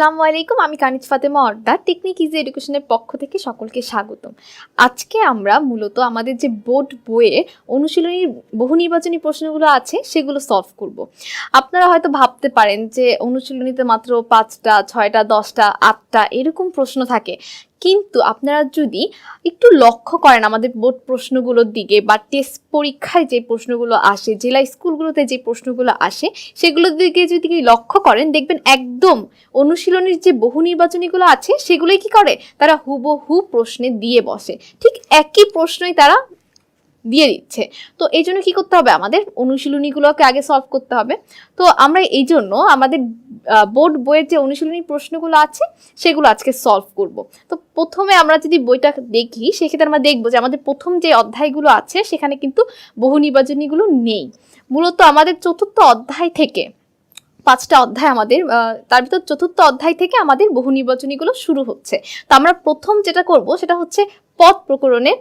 আসসালামু আলাইকুম, আমি কানিজ ফাতেমা অর্দা টেকনিক ইজি এডুকেশনের পক্ষ থেকে সকলকে স্বাগতম। আজকে আমরা মূলত আমাদের যে বোর্ড বইয়ে অনুশীলনীর বহু নির্বাচনী প্রশ্নগুলো আছে, সেগুলো সলভ করব। আপনারা হয়তো ভাবতে পারেন যে অনুশীলনীতে মাত্র পাঁচটা, ছয়টা, দশটা, আটটা এরকম প্রশ্ন থাকে। কিন্তু আপনারা যদি একটু লক্ষ্য করেন আমাদের বোর্ড প্রশ্নগুলোর দিকে বা টেস্ট পরীক্ষায় যে প্রশ্নগুলো আসে, জেলা স্কুলগুলোতে যে প্রশ্নগুলো আসে, সেগুলোর দিকে যদি লক্ষ্য করেন, দেখবেন একদম অনুশীলনের যে বহু নির্বাচনীগুলো আছে, সেগুলোই কি করে? তারা হুবহু প্রশ্নে দিয়ে বসে। ঠিক একই প্রশ্নই তারা দিয়ে দিচ্ছে। তো এই জন্য কী করতে হবে? আমাদের অনুশীলনীগুলোকে আগে সলভ করতে হবে। তো আমরা এই জন্য আমাদের বোর্ড বইয়ের যে অনুশীলনী প্রশ্নগুলো আছে, সেগুলো আজকে সলভ করব। তো প্রথমে আমরা যদি বইটা দেখি, সেক্ষেত্রে আমরা দেখব যে আমাদের প্রথম যে অধ্যায়গুলো আছে, সেখানে কিন্তু বহু নির্বাচনীগুলো নেই। মূলত আমাদের চতুর্থ অধ্যায় থেকে পাঁচটা অধ্যায় আমাদের তার ভিতর চতুর্থ অধ্যায় থেকে আমাদের বহু নির্বাচনীগুলো শুরু হচ্ছে। তো আমরা প্রথম যেটা করব, সেটা হচ্ছে পদ প্রকরণের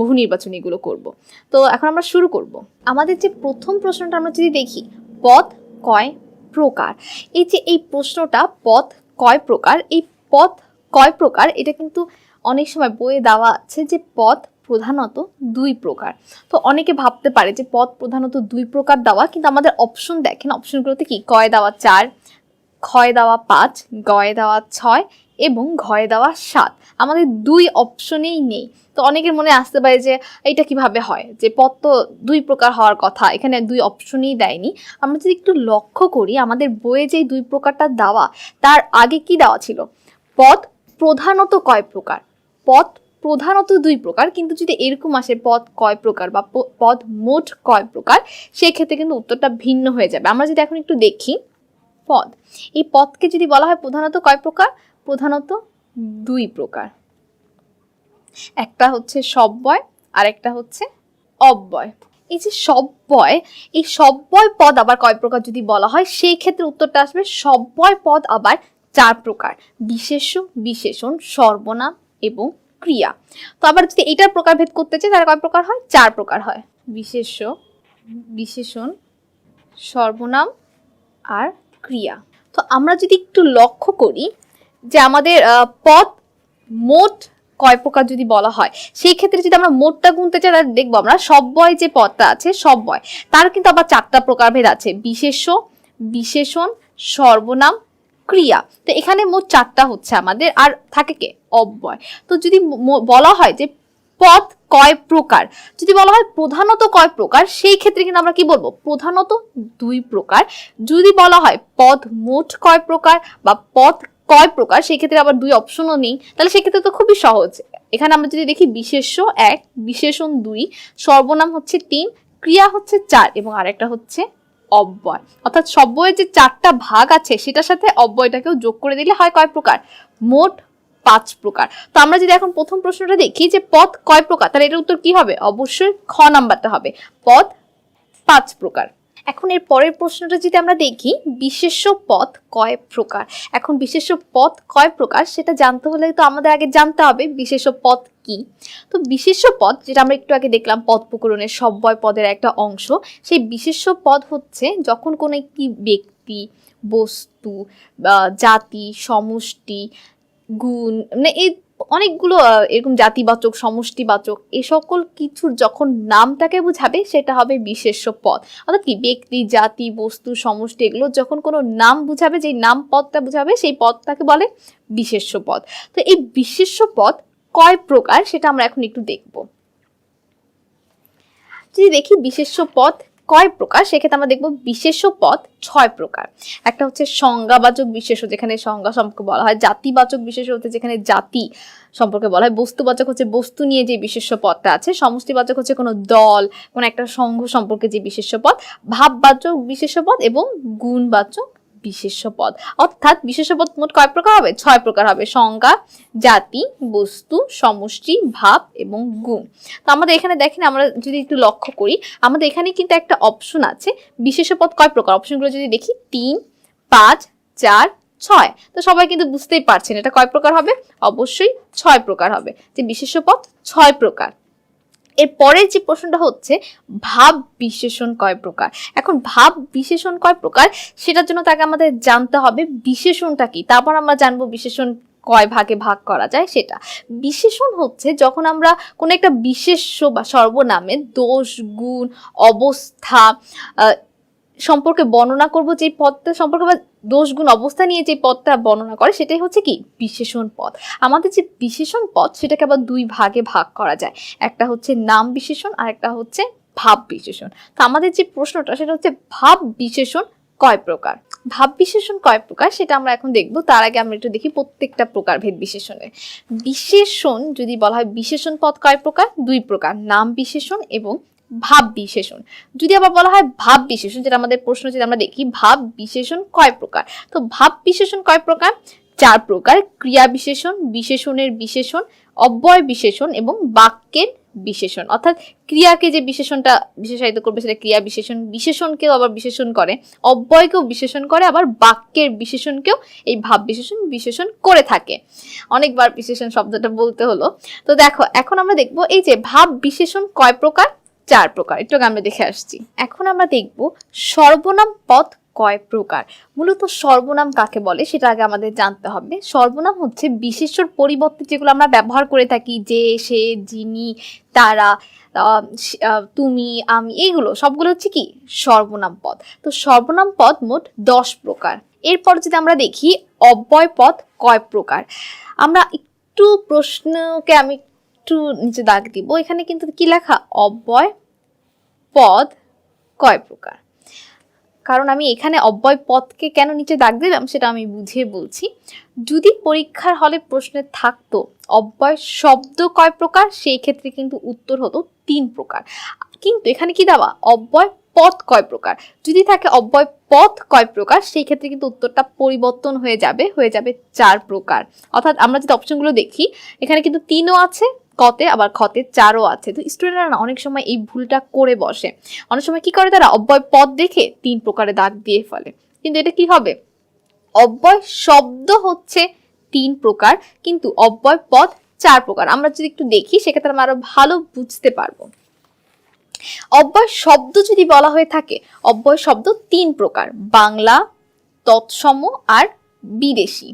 বহু নির্বাচন এগুলো করব। তো এখন আমরা শুরু করব। আমাদের যে প্রথম প্রশ্নটা আমরা যদি দেখি, পথ কয় প্রকার? এই যে এই প্রশ্নটা, পথ কয় প্রকার, এই পথ কয় প্রকার, এটা কিন্তু অনেক সময় বইয়ে দেওয়া আছে যে পদ প্রধানত দুই প্রকার। তো অনেকে ভাবতে পারে যে পথ প্রধানত দুই প্রকার দেওয়া, কিন্তু আমাদের অপশন দেখেন অপশনগুলোতে কি? কয় দেওয়া চার, ক্ষয় দেওয়া পাঁচ, গয়ে দেওয়া ছয় এবং ঘয়ে দেওয়া স্বাদ। আমাদের দুই অপশনেই নেই। তো অনেকের মনে আসতে পারে যে, এইটা কীভাবে হয়? যে, পদ তো দুই প্রকার হওয়ার কথা। এখানে দুই অপশনই দেয়নি। আমরা যদি একটু লক্ষ্য করি, আমাদের বইয়ে যে দুই প্রকারটা দেওয়া, তার আগে কি দেওয়া ছিল? পদ প্রধানত কয় প্রকার? পদ প্রধানত দুই প্রকার, কিন্তু যদি এরকম আসে পদ কয় প্রকার বা পদ মোট কয় প্রকার, সেক্ষেত্রে কিন্তু উত্তরটা ভিন্ন হয়ে যাবে। আমরা যদি এখন একটু দেখি, পদ। এই পদকে যদি বলা হয় প্রধানত কয় প্রকার প্রধানত দুই প্রকার। একটা হচ্ছে সব্যয় আর একটা হচ্ছে অব্যয় এই যে সব্যয় এই সব্যয় পদ আবার কয় প্রকার যদি বলা হয়, সেই ক্ষেত্রে উত্তরটা আসবে সব্যয় পদ আবার চার প্রকার, বিশেষ্য, বিশেষণ, সর্বনাম এবং ক্রিয়া। তো আবার যদি এটার প্রকারভেদ করতে চাই, তাহলে কয় প্রকার হয়? চার প্রকার হয়। বিশেষ্য, বিশেষণ, সর্বনাম আর ক্রিয়া। তো আমরা যদি একটু লক্ষ্য করি যে আমাদের পদ মোট কয় প্রকার যদি বলা হয়, সেই ক্ষেত্রে যদি আমরা মোটটা গুনতে চাই, তাহলে দেখব আমরা সব্যয় যে পদটা আছে সব্যয় তার কিন্তু আবার চারটা প্রকারভেদ আছে। বিশেষ্য, বিশেষণ, সর্বনাম, ক্রিয়া। তো এখানে মোট চারটা হচ্ছে আমাদের, আর থাকে কে? অব্যয়। তো যদি বলা হয় যে পদ কয় প্রকার, যদি বলা হয় প্রধানত কয় প্রকার, সেই ক্ষেত্রে কিন্তু আমরা কি বলব? প্রধানত দুই প্রকার। যদি বলা হয় পদ মোট কয় প্রকার বা পদ কয় প্রকার, সেই ক্ষেত্রে আবার দুই অপশনও নেই। তাহলে সেক্ষেত্রে তো খুবই সহজ। এখানে আমরা যদি দেখি বিশেষ্য এক, বিশেষণ দুই, সর্বনাম হচ্ছে তিন, ক্রিয়া হচ্ছে চার এবং আরেকটা হচ্ছে অব্যয়। অর্থাৎ সব্যয়ের যে চারটা ভাগ আছে, সেটার সাথে অব্যয়টাকেও যোগ করে দিলে হয় কয় প্রকার। মোট পাঁচ প্রকার। তো আমরা যদি এখন প্রথম প্রশ্নটা দেখি যে পথ কয় প্রকার, তাহলে এটার উত্তর কি হবে? অবশ্যই খ নাম্বারটা হবে। পদ পাঁচ প্রকার। এখন এর পরের প্রশ্নটা যদি আমরা দেখি, বিশেষ্য পদ কয় প্রকার? এখন বিশেষ্য পদ কয় প্রকার সেটা জানতে হলে তো আমাদের আগে জানতে হবে, বিশেষ্য পদ কি? তো বিশেষ্য পদ যেটা আমরা একটু আগে দেখলাম পদ প্রকরণের সব্যয় পদের একটা অংশ, সেই বিশেষ্য পদ হচ্ছে যখন কোনো একটি ব্যক্তি, বস্তু জাতি, সমষ্টি, গুণ মানে এই অনেকগুলো এরকম জাতিবাচক, সমষ্টিবাচক, এ সকল কিছুর যখন নামটাকে বোঝাবে, সেটা হবে বিশেষ্য পদ অর্থাৎ কি? ব্যক্তি, জাতি, বস্তু, সমষ্টি, এগুলো যখন কোনো নাম বুঝাবে, যেই নাম পদটা বুঝাবে, সেই পদটাকে বলে বিশেষ্য পদ তো এই বিশেষ্য পদ কয় প্রকার, সেটা আমরা এখন একটু দেখব। যদি দেখি বিশেষ্য পদ কয় প্রকার, সেক্ষেত্রে আমরা দেখব বিশেষ পদ ছয় প্রকার। একটা হচ্ছে সংজ্ঞাবাচক বিশেষ যেখানে সংজ্ঞা সম্পর্কে বলা হয়, জাতিবাচক বিশেষ হচ্ছে যেখানে জাতি সম্পর্কে বলা হয়, বস্তুবাচক হচ্ছে বস্তু নিয়ে যে বিশেষ পদটা আছে, সমষ্টিবাচক হচ্ছে কোনো দল, কোনো একটা সংঘ সম্পর্কে যে বিশেষ পদ, ভাববাচক বিশেষ পদ এবং গুণবাচক বিশেষ্য পদ অর্থাৎ বিশেষ্য পদ মোট কয় প্রকার হবে? ছয় প্রকার হবে। সংজ্ঞা, জাতি, বস্তু, সমষ্টি, ভাব এবং গুণ। তো আমাদের এখানে দেখেন, আমরা যদি একটু লক্ষ্য করি, আমাদের এখানে কিন্তু একটা অপশন আছে। বিশেষ পদ কয় প্রকার? অপশনগুলো যদি দেখি, তিন, পাঁচ, চার, ছয়। তো সবাই কিন্তু বুঝতেই পারছেন এটা কয় প্রকার হবে? অবশ্যই ছয় প্রকার হবে। যে বিশেষ পদ ছয় প্রকার। এর পরের যে প্রশ্নটা হচ্ছে, ভাব বিশেষণ কয় প্রকার? এখন ভাব বিশেষণ কয় প্রকার? সেটার জন্য তাকে আমাদের জানতে হবে বিশেষণটা কি? তারপর আমরা জানব বিশেষণ কয় ভাগে ভাগ করা যায় সেটা। বিশেষণ হচ্ছে যখন আমরা কোনো একটা বিশেষ্য বা সর্বনামে দোষ, গুণ, অবস্থা সম্পর্কে বর্ণনা করব, যে পদটা সম্পর্কে বা দোষগুণ অবস্থা নিয়ে যে পদটা বর্ণনা করে, সেটাই হচ্ছে কি? বিশেষণ পদ। আমাদের যে বিশেষণ পদ, সেটাকে আবার দুই ভাগে ভাগ করা যায়। একটা হচ্ছে নাম বিশেষণ, আর একটা হচ্ছে ভাব বিশেষণ। তো আমাদের যে প্রশ্নটা, সেটা হচ্ছে ভাব বিশেষণ কয় প্রকার? ভাব বিশেষণ কয় প্রকার? সেটা আমরা এখন দেখব। তার আগে আমরা একটু দেখি প্রত্যেকটা প্রকার ভেদ বিশেষণের। বিশেষণ যদি বলা হয় বিশেষণ পদ কয় প্রকার? দুই প্রকার। নাম বিশেষণ এবং ভাব বিশেষণ। যদি আবার বলা হয় ভাব বিশেষণ, যেটা আমাদের প্রশ্ন যদি আমরা দেখি, ভাব বিশেষণ কয় প্রকার? তো ভাব বিশেষণ কয় প্রকার? চার প্রকার, ক্রিয়া বিশেষণ, বিশেষণের বিশেষণ, অব্যয় বিশেষণ এবং বাক্যের বিশেষণ। অর্থাৎ ক্রিয়াকে যে বিশেষণটা বিশেষায়িত করবে, সেটা ক্রিয়া বিশেষণ, বিশেষণকেও আবার বিশেষণ করে। অব্যয়কেও বিশেষণ করে, আবার বাক্যের বিশেষণকেও এই ভাব বিশেষণ বিশেষণ করে থাকে। অনেকবার বিশেষণ শব্দটা বলতে হলো। তো দেখো, এখন আমরা দেখব এই যে ভাব বিশেষণ কয় প্রকার? চার প্রকার। একটু আমরা দেখে আসছি। এখন আমরা দেখব সর্বনাম পদ কয় প্রকার। মূলত সর্বনাম কাকে বলে সেটা আগে আমাদের জানতে হবে। সর্বনাম হচ্ছে বিশেষ্যর পরিবর্তে যেগুলো আমরা ব্যবহার করে থাকি, যে, সে, যিনি, তারা তুমি, আমি, এইগুলো। সবগুলো হচ্ছে কি? সর্বনাম পদ। তো সর্বনাম পদ মোট দশ প্রকার। এরপর যদি আমরা দেখি অব্যয় পদ কয় প্রকার? আমরা একটু প্রশ্নকে আমি একটু নিচে দাগ দিব। এখানে কিন্তু কি লেখা? অব্যয় পদ কয় প্রকার? কারণ আমি এখানে অব্যয় পদকে কেন নিচে দাগ দিলাম সেটা আমি বুঝিয়ে বলছি। যদি পরীক্ষার হলে প্রশ্নে থাকতো অব্যয় শব্দ কয় প্রকার, সেই ক্ষেত্রে কিন্তু উত্তর হতো তিন প্রকার। কিন্তু এখানে কি দেওয়া? অব্যয় পথ কয় প্রকার। যদি থাকে অব্যয় পথ কয় প্রকার, সেই ক্ষেত্রে কিন্তু উত্তরটা পরিবর্তন হয়ে যাবে হয়ে যাবে চার প্রকার। অর্থাৎ আমরা যদি অপশনগুলো দেখি, এখানে কিন্তু তিনও আছে কতে, আবার খতে চারও আছে। তো স্টুডেন্টরা না অনেক সময় এই ভুলটা করে বসে। অনেক সময় কি করে তারা? অব্যয় পদ দেখে তিন প্রকারে দাগ দিয়ে ফেলে। কিন্তু এটা কি হবে? অব্যয় শব্দ হচ্ছে তিন প্রকার, কিন্তু অব্যয় পদ চার প্রকার। আমরা যদি একটু দেখি, সেক্ষেত্রে আমরা আরও ভালো বুঝতে পারব। অব্যয় শব্দ যদি বলা হয়ে থাকে, অব্যয় শব্দ তিন প্রকার। বাংলা, তৎসম আর বিদেশি।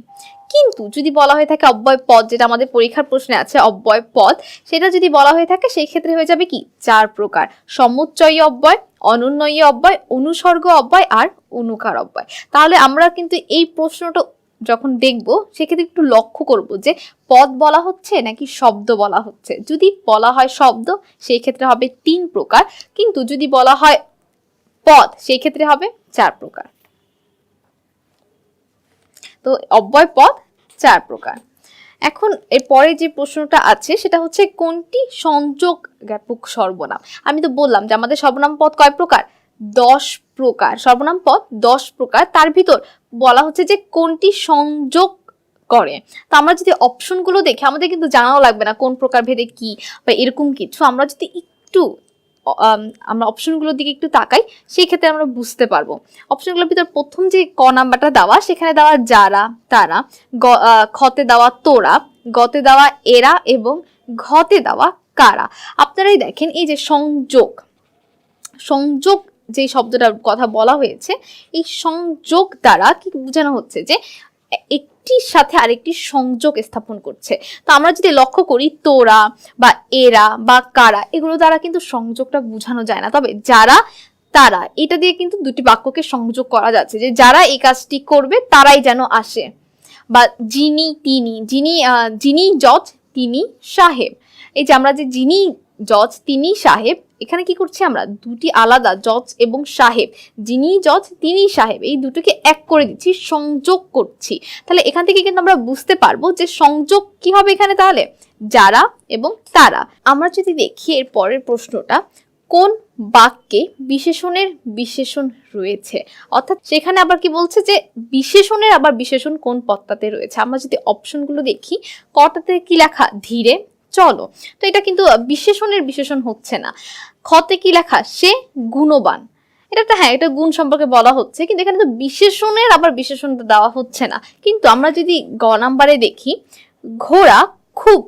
কিন্তু যদি বলা হয়ে থাকে অব্যয় পদ, যেটা আমাদের পরীক্ষার প্রশ্নে আছে, অব্যয় পদ, সেটা যদি বলা হয়ে থাকে, সেই ক্ষেত্রে হয়ে যাবে কি? চার প্রকার। সমুচ্চয়ী অব্যয়, অনুন্নয়ী অব্যয়, অনুসর্গ অব্যয় আর অনুকার অব্যয়। তাহলে আমরা কিন্তু এই প্রশ্নটা যখন দেখব, সেক্ষেত্রে একটু লক্ষ্য করব যে পদ বলা হচ্ছে নাকি শব্দ বলা হচ্ছে। যদি বলা হয় শব্দ, সেই ক্ষেত্রে হবে তিন প্রকার। কিন্তু যদি বলা হয় পদ, সেই ক্ষেত্রে হবে চার প্রকার। তো অব্যয় পদ চার প্রকার। এখন এর পরে যে প্রশ্নটা আছে, সেটা হচ্ছে কোনটি সংযোগ জ্ঞাপক সর্বনাম? আমি তো বললাম যে আমাদের সর্বনাম পদ কয় প্রকার? দশ প্রকার। সর্বনাম পদ দশ প্রকার। তার ভিতর বলা হচ্ছে যে কোনটি সংযোগ করে। তো আমরা যদি অপশনগুলো দেখি, আমাদের কিন্তু জানাও লাগবে না কোন প্রকার ভেদে কি বা এরকম কিছু। আমরা যদি একটু আমরা অপশনগুলোর দিকে একটু তাকাই সেই ক্ষেত্রে আমরা বুঝতে পারব। অপশনগুলোর ভিতর প্রথম যে ক নাম্বারটা দেওয়া, সেখানে দেওয়া যারা, তারা খতে দেওয়া তোরা, গতে দেওয়া এরা এবং ঘতে দেওয়া কারা। আপনারাই দেখেন এই যে সংযোগ সংযোগ যে শব্দটার কথা বলা হয়েছে, এই সংযোগ দ্বারা কি বোঝানো হচ্ছে যে একটির সাথে আরেকটি সংযোগ স্থাপন করছে। তো আমরা যদি লক্ষ্য করি, তোরা বা এরা বা কারা, এগুলো দ্বারা কিন্তু সংযোগটা বোঝানো যায় না। তবে যারা, তারা, এটা দিয়ে কিন্তু দুটি বাক্যকে সংযোগ করা যাচ্ছে যে যারা এই কাজটি করবে, তারাই যেন আসে। বা যিনি, তিনি, যিনি যিনি জজ তিনি সাহেব। এই যে আমরা যে যিনি জজ তিনি সাহেব এখানে কি করছি আমরা? দুটি আলাদা জজ এবং সাহেব। যিনি জজ তিনি সাহেব। এই দুটোকে এক করে দিচ্ছি, সংযোগ করছি। তাহলে এখান থেকে কিন্তু আমরা বুঝতে পারব যে সংযোগ কি হবে এখানে তাহলে? যারা এবং তারা। আমরা যদি দেখি এর পরের প্রশ্নটা, কোন বাক্যে বিশেষণের বিশেষণ রয়েছে? অর্থাৎ সেখানে আবার কি বলছে যে, বিশেষণের আবার বিশেষণ কোন পত্তাতে রয়েছে? আমরা যদি অপশনগুলো দেখি, কটাতে কি লেখা? ধীরে চলো। তো এটা কিন্তু বিশেষণের বিশেষণ হচ্ছে না। খতে কি লেখা? সে গুণবান। এটা একটা হ্যাঁ এটা গুণ সম্পর্কে বলা হচ্ছে, কিন্তু এখানে তো বিশেষণের আবার বিশেষণটা দেওয়া হচ্ছে না। কিন্তু আমরা যদি গ নাম্বারে দেখি, ঘোড়া খুব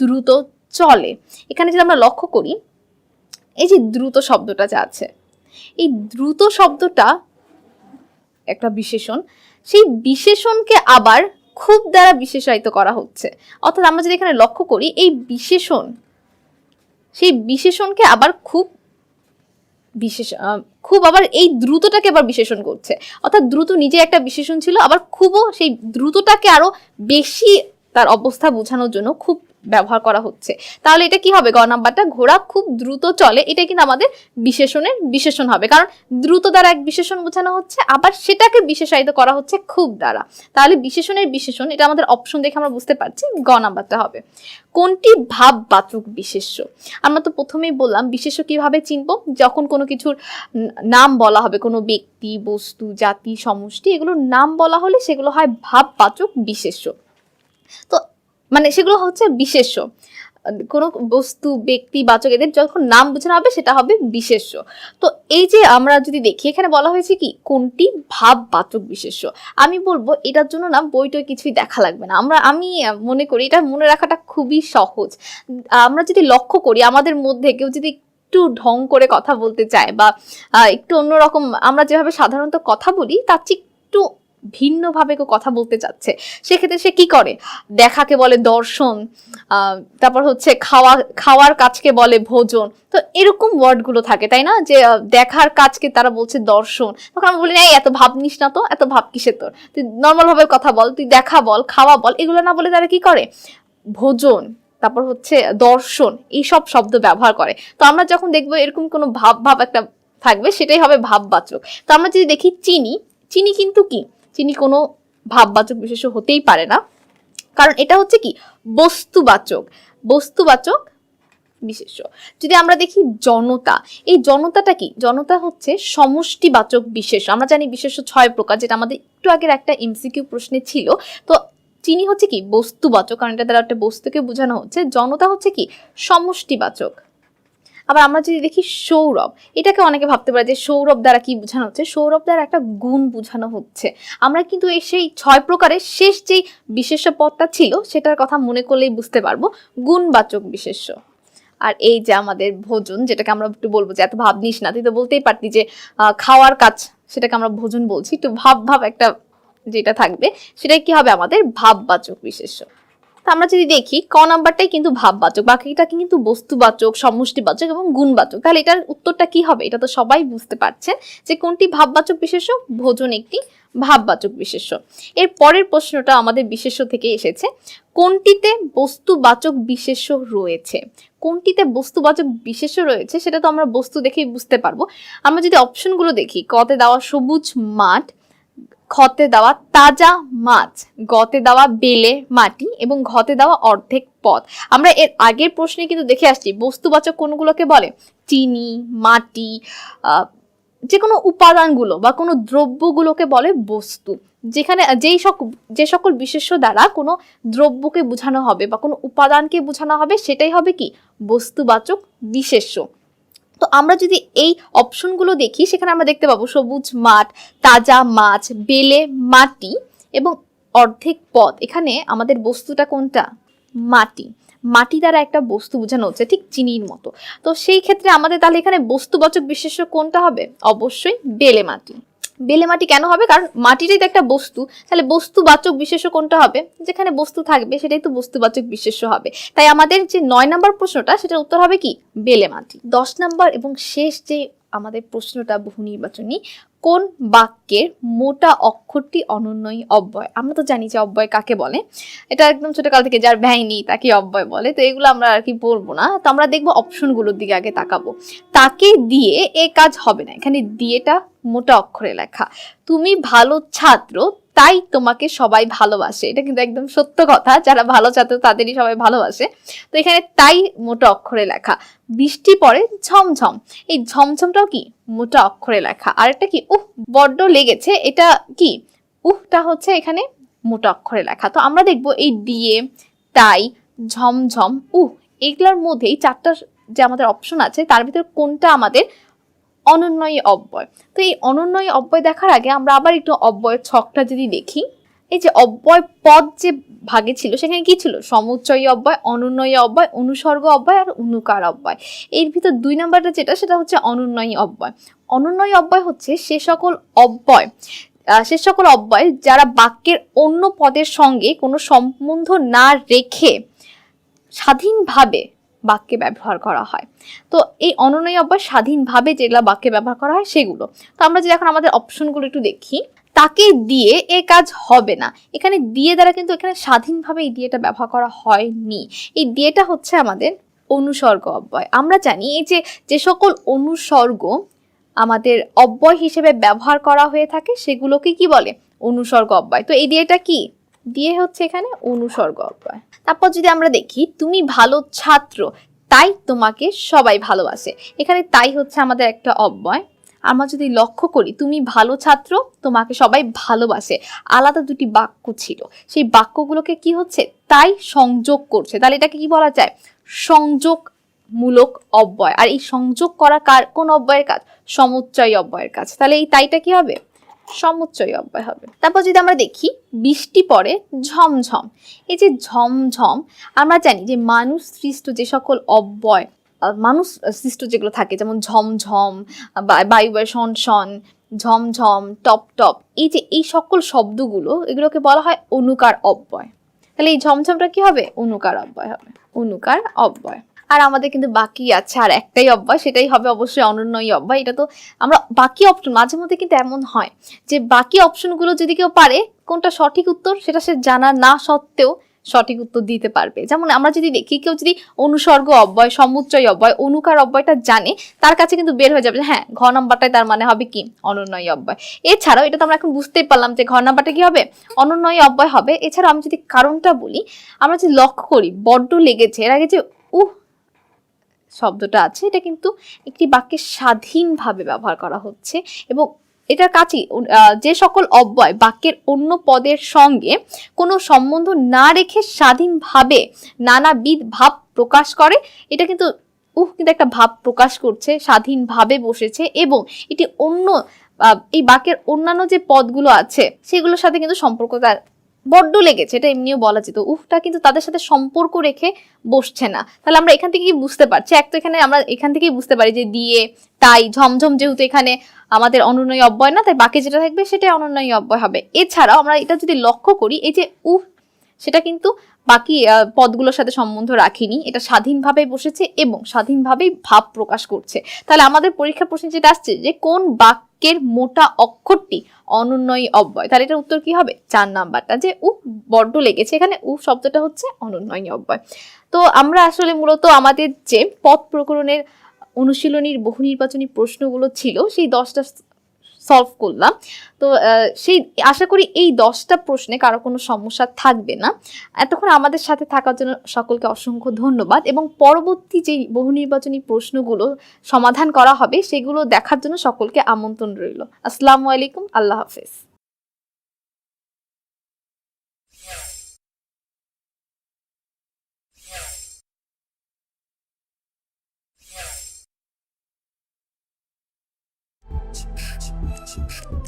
দ্রুত চলে। এখানে যদি আমরা লক্ষ্য করি, এই যে দ্রুত শব্দটা যা আছে, এই দ্রুত শব্দটা একটা বিশেষণ। সেই বিশেষণকে আবার খুব দ্বারা বিশেষায়িত করা হচ্ছে। অর্থাৎ আমরা যদি এখানে লক্ষ্য করি, এই বিশেষণ, সেই বিশেষণকে আবার খুব বিশেষ খুব আবার এই দ্রুতটাকে আবার বিশেষণ করছে। অর্থাৎ দ্রুত নিজে একটা বিশেষণ ছিল, আবার খুবও সেই দ্রুতটাকে আরও বেশি তার অবস্থা বোঝানোর জন্য খুব ব্যবহার করা হচ্ছে। তাহলে এটা কি হবে? গ নাম্বারটা ঘোড়া খুব দ্রুত চলে। এটা কিন্তু আমাদের বিশেষণের বিশেষণ হবে। কারণ দ্রুত দ্বারা এক বিশেষণ বোঝানো হচ্ছে, আবার সেটাকে বিশেষায়িত করা হচ্ছে খুব দ্বারা। তাহলে বিশেষণের বিশেষণ, এটা আমাদের অপশন দেখে আমরা বুঝতে পারছি গ নাম্বারটা হবে। কোনটি ভাববাচক বিশেষ্য? আমরা তো প্রথমেই বললাম, বিশেষ্য কীভাবে চিনব? যখন কোনো কিছুর নাম বলা হবে, কোনো ব্যক্তি, বস্তু, জাতি, সমষ্টি, এগুলোর নাম বলা হলে সেগুলো হয় ভাববাচক বিশেষ্য। তো মানে সেগুলো হচ্ছে বিশেষ্য। কোনো বস্তু, ব্যক্তি, বাচক এদের যখন নাম বোঝানো হবে, সেটা হবে বিশেষ্য। তো এই যে আমরা যদি দেখি, এখানে বলা হয়েছে কি, কোনটি? ভাববাচক বিশেষ্য। আমি বলব, এটার জন্য না বইটই কিছুই দেখা লাগবে না। আমরা, আমি মনে করি, এটা মনে রাখাটা খুবই সহজ। আমরা যদি লক্ষ্য করি, আমাদের মধ্যে কেউ যদি একটু ঢং করে কথা বলতে চায় বা একটু অন্যরকম, আমরা যেভাবে সাধারণত কথা বলি, তার চেয়ে একটু ভিন্নভাবে কেউ কথা বলতে চাচ্ছে সেক্ষেত্রে সে কি করে? দেখাকে বলে দর্শন তারপর হচ্ছে খাওয়া খাওয়ার কাজকে বলে ভোজন। তো এরকম ওয়ার্ডগুলো থাকে তাই না? যে দেখার কাজকে তারা বলছে দর্শন। তখন আমি বলি না "এই, এত ভাব নিস না তো এত ভাব কিসে তোর? তুই নর্মাল ভাবে কথা বল তুই দেখা বল খাওয়া বল এগুলো না বলে তারা কি করে? ভোজন তারপর হচ্ছে দর্শন এইসব শব্দ ব্যবহার করে। তো আমরা যখন দেখব এরকম কোনো ভাব ভাব একটা থাকবে সেটাই হবে ভাববাচক। তো আমরা যদি দেখি চিনি চিনি কিন্তু কি? চিনি কোনো ভাববাচক বিশেষ হতেই পারে না। কারণ এটা হচ্ছে কি? বস্তুবাচক। বস্তুবাচক বিশেষ্য। যদি আমরা দেখি জনতা, এই জনতাটা কি? জনতা হচ্ছে সমষ্টিবাচক বিশেষ আমরা জানি বিশেষ ছয় প্রকার, যেটা আমাদের একটু আগের একটা এমসিকিউ প্রশ্নে ছিল। তো চিনি হচ্ছে কি? বস্তুবাচক। কারণ এটা দ্বারা একটা বস্তুকে বোঝানো হচ্ছে। জনতা হচ্ছে কি? সমষ্টিবাচক। আবার আমরা যদি দেখি সৌরভ, এটাকে অনেকে ভাবতে পারে যে সৌরভ দ্বারা কি বোঝানো হচ্ছে? সৌরভ দ্বারা একটা গুণ বোঝানো হচ্ছে। আমরা কিন্তু এই সেই ছয় প্রকারের শেষ যেই বিশেষ্য পদটা ছিল, সেটার কথা মনে করলেই বুঝতে পারব। গুণবাচক বিশেষ্য। আর এই যে আমাদের ভোজন, যেটাকে আমরা একটু বলব যে এত ভাব নিস না, তুই তো বলতেই পারতি যে খাওয়ার কাজ সেটাকে আমরা ভোজন বলছি। একটু ভাব ভাব একটা যেটা থাকবে, সেটাই কি হবে আমাদের ভাববাচক বিশেষ্য। আমরা যদি দেখি, ক নাম্বারটাই কিন্তু ভাববাচক, বাকিটা কিন্তু বস্তুবাচক, সমষ্টিবাচক এবং গুণবাচক। তাহলে এটার উত্তরটা কি হবে? এটা তো সবাই বুঝতে পারছেন যে কোনটি ভাববাচক বিশেষ্য, ভোজন একটি ভাববাচক বিশেষ্য। এর পরের প্রশ্নটা আমাদের বিশেষ্য থেকে এসেছে, কোনটিতে বস্তুবাচক বিশেষ্য রয়েছে? কোনটিতে বস্তুবাচক বিশেষ্য রয়েছে, সেটা তো আমরা বস্তু দেখেই বুঝতে পারব। আমরা যদি অপশনগুলো দেখি কতে দেওয়া সবুজ মাঠ খতে দেওয়া তাজা মাছ, গতে দেওয়া বেলে মাটি এবং ঘতে দেওয়া অর্ধেক পথ। আমরা এর আগের প্রশ্নে কিন্তু দেখে আসছি, বস্তুবাচক কোনগুলোকে বলে? চিনি, মাটি যে কোনো উপাদানগুলো বা কোনো দ্রব্যগুলোকে বলে বস্তু। যেখানে, যেই সক, যে সকল বিশেষ্য দ্বারা কোনো দ্রব্যকে বোঝানো হবে বা কোনো উপাদানকে বোঝানো হবে, সেটাই হবে কি? বস্তুবাচক বিশেষ্য। তো আমরা যদি এই অপশনগুলো দেখি, সেখানে আমরা দেখতে পাবো সবুজ মাঠ, তাজা মাছ, বেলে মাটি এবং অর্ধেক পথ। এখানে আমাদের বস্তুটা কোনটা? মাটি। মাটি দ্বারা একটা বস্তু বোঝানো হচ্ছে, ঠিক চিনির মতো। তো সেই ক্ষেত্রে আমাদের তাহলে এখানে বস্তুবাচক বিশেষ্য কোনটা হবে? অবশ্যই বেলে মাটি। বেলে মাটি কেন হবে? কারণ মাটিটাই তো একটা বস্তু। তাহলে বস্তুবাচক বিশেষ্য কোনটা হবে? যেখানে বস্তু থাকবে, সেটাই তো বস্তুবাচক বিশেষ্য হবে। তাই আমাদের যে নয় নম্বর প্রশ্নটা, সেটার উত্তর হবে কি? বেলে মাটি। দশ নম্বর এবং শেষ যে আমাদের প্রশ্নটা বহু নির্বাচনী, কোন বাক্যের মোটা অক্ষরটি অনন্যই অব্যয়? আমরা তো জানি যে অব্যয় কাকে বলে। এটা একদম ছোটকাল থেকে যার ব্যয় নেই, তাকে অব্যয় বলে। তো এগুলো আমরা আর কি বলব না। তো আমরা দেখব অপশনগুলোর দিকে আগে তাকাবো। তাকে দিয়ে এ কাজ হবে না। এখানে দিয়েটা মোটা অক্ষরে লেখা। তুমি ভালো ছাত্র, তাই তোমাকে সবাই ভালোবাসে। এটা কিন্তু একদম সত্য কথা, যারা ভালো ছাত্র তাদেরই সবাই ভালোবাসে। তো এখানে তাই মোটা অক্ষরে লেখা। বৃষ্টি পড়ে ঝমঝম। এই ঝমঝমটাও কি? মোটা অক্ষরে লেখা। আর একটা কি? উহ, বড্ড লেগেছে। এটা কি? উহটা হচ্ছে এখানে মোটা অক্ষরে লেখা। তো আমরা দেখব এই দিয়ে তাই, ঝমঝম, উহ এইগুলোর মধ্যে এই চারটা যে আমাদের অপশন আছে, তার ভিতরে কোনটা আমাদের অনন্যই অব্যয়। তো এই অনন্যই অব্যয় দেখার আগে আমরা আবার একটু অব্যয়ের ছকটা যদি দেখি, এই যে অব্যয় পদ যে ভাগে ছিল, সেখানে কি ছিল? সমুচ্চয়ী অব্যয়, অনুন্নয়ী অব্যয়, অনুসর্গ অব্যয় আর অনুকার অব্যয়। এর ভিতর দুই নাম্বারটা যেটা, সেটা হচ্ছে অনুন্নয়ী অব্যয়। অনুন্নয়ী অব্যয় হচ্ছে সে সকল অব্যয় সে সকল অব্যয় যারা বাক্যের অন্য পদের সঙ্গে কোনো সম্বন্ধ না রেখে স্বাধীনভাবে বাক্যে ব্যবহার করা হয়। তো এই অননয় অব্যয় স্বাধীনভাবে যেগুলো বাক্যে ব্যবহার করা হয় সেগুলো। তো আমরা যদি এখন আমাদের অপশনগুলো একটু দেখি, তাকে দিয়ে এ কাজ হবে না। এখানে দিয়ে দ্বারা কিন্তু এখানে স্বাধীনভাবে এই দিয়েটা ব্যবহার করা হয়নি। এই দিয়েটা হচ্ছে আমাদের অনুসর্গ অব্যয়। আমরা জানি এই যে যে সকল অনুসর্গ আমাদের অব্যয় হিসেবে ব্যবহার করা হয়ে থাকে, সেগুলোকে কি বলে? অনুসর্গ অব্যয়। তো এই দিয়েটা কি? দিয়ে হচ্ছে এখানে অনুসর্গ অব্যয়। তারপর যদি আমরা দেখি, তুমি ভালো ছাত্র, তাই তোমাকে সবাই ভালোবাসে। এখানে তাই হচ্ছে আমাদের একটা অব্যয়। আমরা যদি লক্ষ্য করি, তুমি ভালো ছাত্র, তোমাকে সবাই ভালোবাসে। আলাদা দুটি বাক্য ছিল। সেই বাক্যগুলোকে কি হচ্ছে? তাই সংযোগ করছে। তাহলে এটাকে কি বলা যায়? সংযোগ মূলক অব্যয়। আর এই সংযোগ করা কার, কোন অব্যয়ের কাজ? সমুচ্চয় অব্যয়ের কাজ। তাহলে এই তাইটা কি হবে? সমুচ্চয় অব্যয় হবে। তারপর যদি আমরা দেখি, বৃষ্টি পড়ে ঝমঝম। এই যে ঝমঝম, আমরা জানি যে মানুষ সৃষ্ট যে সকল অব্যয় মানুষ সৃষ্ট যেগুলো থাকে, যেমন ঝমঝম বায়ু বায়ু শন শন, ঝমঝম, টপ টপ, এই যে এই সকল শব্দগুলো, এগুলোকে বলা হয় অনুকার অব্যয়। তাহলে এই ঝমঝমটা কি হবে? অনুকার অব্যয় হবে। অনুকার অব্যয়। আর আমাদের কিন্তু বাকি আছে, আর একটাই অব্যয় সেটাই হবে অবশ্যই অনন্যই অব্যয় এটা তো আমরা বাকি অপশন মাঝে মধ্যে কিন্তু এমন হয় যে বাকি অপশনগুলো যদি কেউ পারে, কোনটা সঠিক উত্তর সেটা সে জানা না সত্ত্বেও সঠিক উত্তর দিতে পারবে। যেমন আমরা যদি দেখি, কেউ যদি অনুসর্গ অব্যয় সমুচ্চয় অব্যয় অনুকার অব্যয়টা জানে, তার কাছে কিন্তু বের হয়ে যাবে হ্যাঁ ঘ নাম্বারটাই তার মানে হবে কি? অনন্যয় অব্যয় এছাড়াও এটা তো আমরা এখন বুঝতেই পারলাম যে ঘ নাম্বারটা কি হবে? অনন্যয় অব্যয় হবে। এছাড়াও আমি যদি কারণটা বলি, আমরা যদি লক্ষ্য করি, বড্ড লেগেছে, এর আগে যে উহ শব্দটা আছে, এটা কিন্তু একটি বাক্যে স্বাধীনভাবে ব্যবহার করা হচ্ছে এবং এটার কাছেই যে সকল অব্যয় বাক্যের অন্য পদের সঙ্গে কোনো সম্বন্ধ না রেখে স্বাধীনভাবে নানাবিধ ভাব প্রকাশ করে, এটা কিন্তু, উহ, কিন্তু একটা ভাব প্রকাশ করছে, স্বাধীনভাবে বসেছে এবং এটি অন্য এই বাক্যের অন্যান্য যে পদগুলো আছে, সেগুলোর সাথে কিন্তু সম্পর্ক বড্ড লেগেছে, এটা এমনিও বলা যেত। উফটা কিন্তু তাদের সাথে সম্পর্ক রেখে বসছে না। তাহলে আমরা এখান থেকেই বুঝতে পারছি, এক তো এখানে আমরা এখান থেকেই বুঝতে পারি যে দিয়ে, তাই, ঝমঝম যেহেতু এখানে আমাদের অনুন্নয়ী অব্যয় না, তাই বাকি যেটা থাকবে সেটাই অনুন্নয়ী অব্যয় হবে। এছাড়াও আমরা এটা যদি লক্ষ্য করি, এই যে উফ, সেটা কিন্তু বাকি পদগুলোর সাথে সম্বন্ধ রাখিনি, এটা স্বাধীনভাবে বসেছে এবং স্বাধীনভাবেই ভাব প্রকাশ করছে। তাহলে আমাদের পরীক্ষা প্রশ্নে যেটা আসছে যে কোন বাক্যের মোটা অক্ষরটি অনুন্নয়ী অব্যয়। তাহলে এটার উত্তর কি হবে? চার নাম্বারটা। যে উ বড্ড লেগেছে, এখানে উ শব্দটা হচ্ছে অনুন্নয়ী অব্যয়। তো আমরা আসলে মূলত আমাদের যে পথ প্রকরণের অনুশীলনীর বহু নির্বাচনী প্রশ্নগুলো ছিল, সেই দশটা সলভ করলাম। তো সেই আশা করি এই দশটা প্রশ্নে কারও কোনো সমস্যা থাকবে না। এতক্ষণ আমাদের সাথে থাকার জন্য সকলকে অসংখ্য ধন্যবাদ এবং পরবর্তী যে বহু নির্বাচনী প্রশ্নগুলো সমাধান করা হবে, সেগুলো দেখার জন্য সকলকে আমন্ত্রণ রইল। আসসালামু আলাইকুম, আল্লাহ হাফেজ। Спасибо.